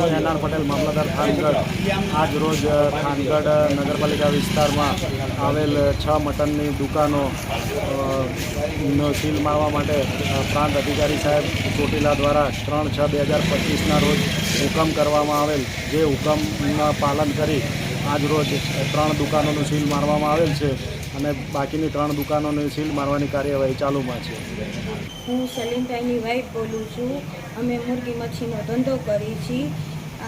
હું પટેલ, મામલતદાર થાનગઢ. આજ રોજ થાનગઢ નગરપાલિકા વિસ્તારમાં આવેલ છ મટનની દુકાનો સીલ મારવા માટે પ્રાંત અધિકારી સાહેબ ચોટીલા દ્વારા ત્રણ છ બે હજાર પચીસના રોજ હુકમ કરવામાં આવેલ. જે હુકમના પાલન કરી આજ રોજ ત્રણ દુકાનોનું સીલ મારવામાં આવેલ છે અને બાકીની ત્રણ દુકાનોની સીલ મારવાની કાર્યવાહી ચાલુમાં છે. હું સલીમભાઈની વાઈફ બોલું છું. અમે મુરગી મચ્છીનો ધંધો કરી છીએ.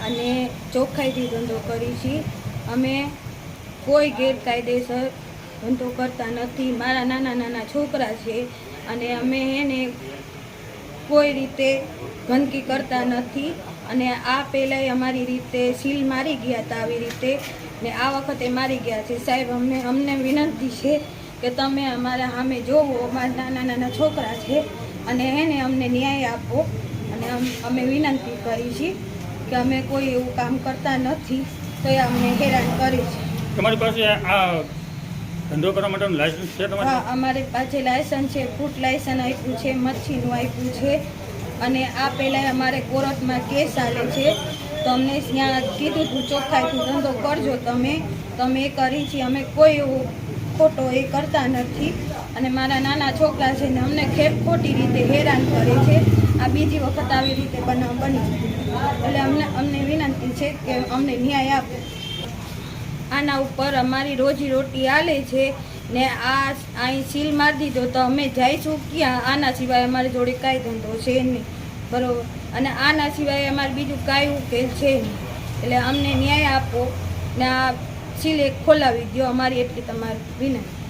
અને ચોખ્ખાઈથી ધંધો કરી છીએ. અમે કોઈ ગેરકાયદેસર ધંધો કરતા નથી. મારા નાના નાના છોકરા છે અને અમે એને કોઈ રીતે ગંદકી કરતા નથી. અને આ પહેલાંય અમારી રીતે સીલ મારી ગયા હતા આવી રીતે. ને આ વખતે મારી ગયા છે. સાહેબ, અમને અમને વિનંતી છે કે તમે અમારા સામે જોવો. અમારા નાના નાના છોકરા છે અને એને અમને ન્યાય આપો. અને અમે વિનંતી કરી છે કે અમે કોઈ એવું કામ કરતા નથી તો એ અમને હેરાન કરી છે. તમારી પાસે આ ધંધો કરવા માટેનું લાયસન્સ છે તમારી હા અમારી પાસે લાયસન્સ છે ફૂડ લાયસન્સ આપ્યું છે મચ્છીનું આપ્યું છે અને આ પહેલાં અમારે કોર્ટમાં કેસ ચાલે છે. તમને ત્યાં કીધું હતું ચોખ્ખાઈથી ધંધો કરજો તમે. તમે કરી છે અમે કોઈ એવું ખોટો એ કરતા નથી અને મારા નાના છોકરા છે ને અમને ખેપ ખોટી રીતે હેરાન કરે છે. આ બીજી વખત આવી રીતે બનાવ બની એટલે અમને અમને વિનંતી છે કે અમને ન્યાય આપો. આના ઉપર અમારી રોજી રોટી હાલે છે ને આ અહીં સીલ મારી દીધો તો અમે જઈશું ક્યાં? આના સિવાય અમારી જોડે કાંઈ ધંધો છે નહીં. બરાબર? અને આના સિવાય અમારે બીજું કાંઈ ઉકેલ છે નહીં. એટલે અમને ન્યાય આપો ને આ સીલ ખોલાવી દો અમારી એટલી તમારી વિનંતી.